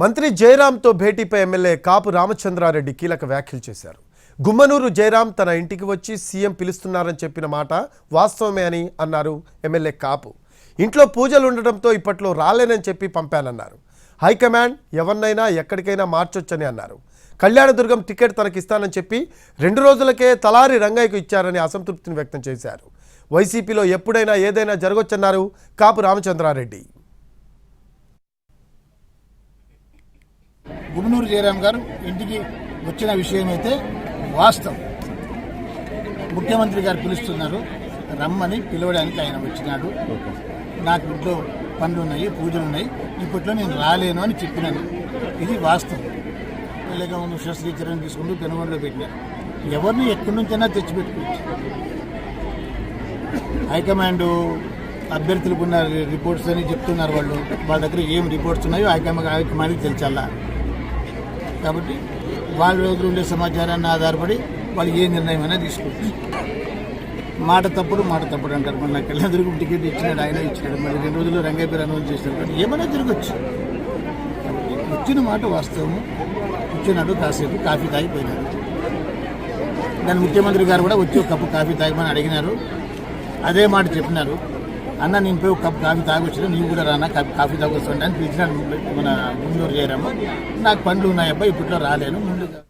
మంత్రి జయరాంతో భేటీపై ఎమ్మెల్యే కాపు రామచంద్రారెడ్డి కీలక వ్యాఖ్యలు చేశారు. గుమ్మనూరు జయరాం తన ఇంటికి వచ్చి సీఎం పిలుస్తున్నారని చెప్పిన మాట వాస్తవమే అని అన్నారు ఎమ్మెల్యే కాపు. ఇంట్లో పూజలు ఉండటంతో ఇప్పట్లో రాలేనని చెప్పి పంపానన్నారు. హైకమాండ్ ఎవరినైనా ఎక్కడికైనా మార్చొచ్చని అన్నారు. కళ్యాణదుర్గం టికెట్ తనకిస్తానని చెప్పి రెండు రోజులకే తలారి రంగయ్యకు ఇచ్చారని అసంతృప్తిని వ్యక్తం చేశారు. వైసీపీలో ఎప్పుడైనా ఏదైనా జరగొచ్చన్నారు కాపు రామచంద్రారెడ్డి. గుమ్మనూరు జయరాం గారు ఇంటికి వచ్చిన విషయం అయితే వాస్తవం. ముఖ్యమంత్రి గారు పిలుస్తున్నారు రమ్మని పిలవడానికి ఆయన వచ్చినాడు. నాకు ఇంట్లో పనులు ఉన్నాయి పూజలు ఉన్నాయి ఇప్పట్లో నేను రాలేను అని చెప్పినాను. ఇది వాస్తవం. పిల్లగా ఉన్న శస్త్రీకరణ తీసుకుంటూ పెనుగొండలో పెట్టినారు ఎవరిని ఎక్కడి నుంచైనా తెచ్చిపెట్టుకోవచ్చు. హైకమాండ్ అభ్యర్థులకు ఉన్న రిపోర్ట్స్ అని చెప్తున్నారు వాళ్ళు. వాళ్ళ దగ్గర ఏం రిపోర్ట్స్ ఉన్నాయో హైకమాండ్ హైకమాండ్కి తెలిసాలా. కాబట్టి వాళ్ళ దగ్గర ఉండే సమాచారాన్ని ఆధారపడి వాళ్ళు ఏ నిర్ణయం అయినా తీసుకోవచ్చు. మాట తప్పుడు మాట తప్పుడు అంటారు. మన కళ్యాణదుర్గం టికెట్ ఇచ్చినాడు ఆయన ఇచ్చినాడు. మరి రెండు రోజుల్లో రంగయ్య పేరు అనౌన్స్ చేసినారు ఏమైనా తిరగచ్చు. వచ్చిన మాట వాస్తవము. కూర్చున్నాడు కాసేపు కాఫీ తాగిపోయినాడు. దాని ముఖ్యమంత్రి గారు కూడా వచ్చి ఒక కప్పు కాఫీ తాగమని అడిగినారు. అదే మాట చెప్పినారు. అన్న నేను పోయి ఒక కాఫీ తాగొచ్చిన నీవు కూడా రానా కాఫీ కాఫీ తాగొస్తుంటే అని పిలిచినాడు మన ముందు చేరాము నాకు పండ్లు ఉన్నాయి అబ్బాయి ఇప్పట్లో రాలేను ముందుగా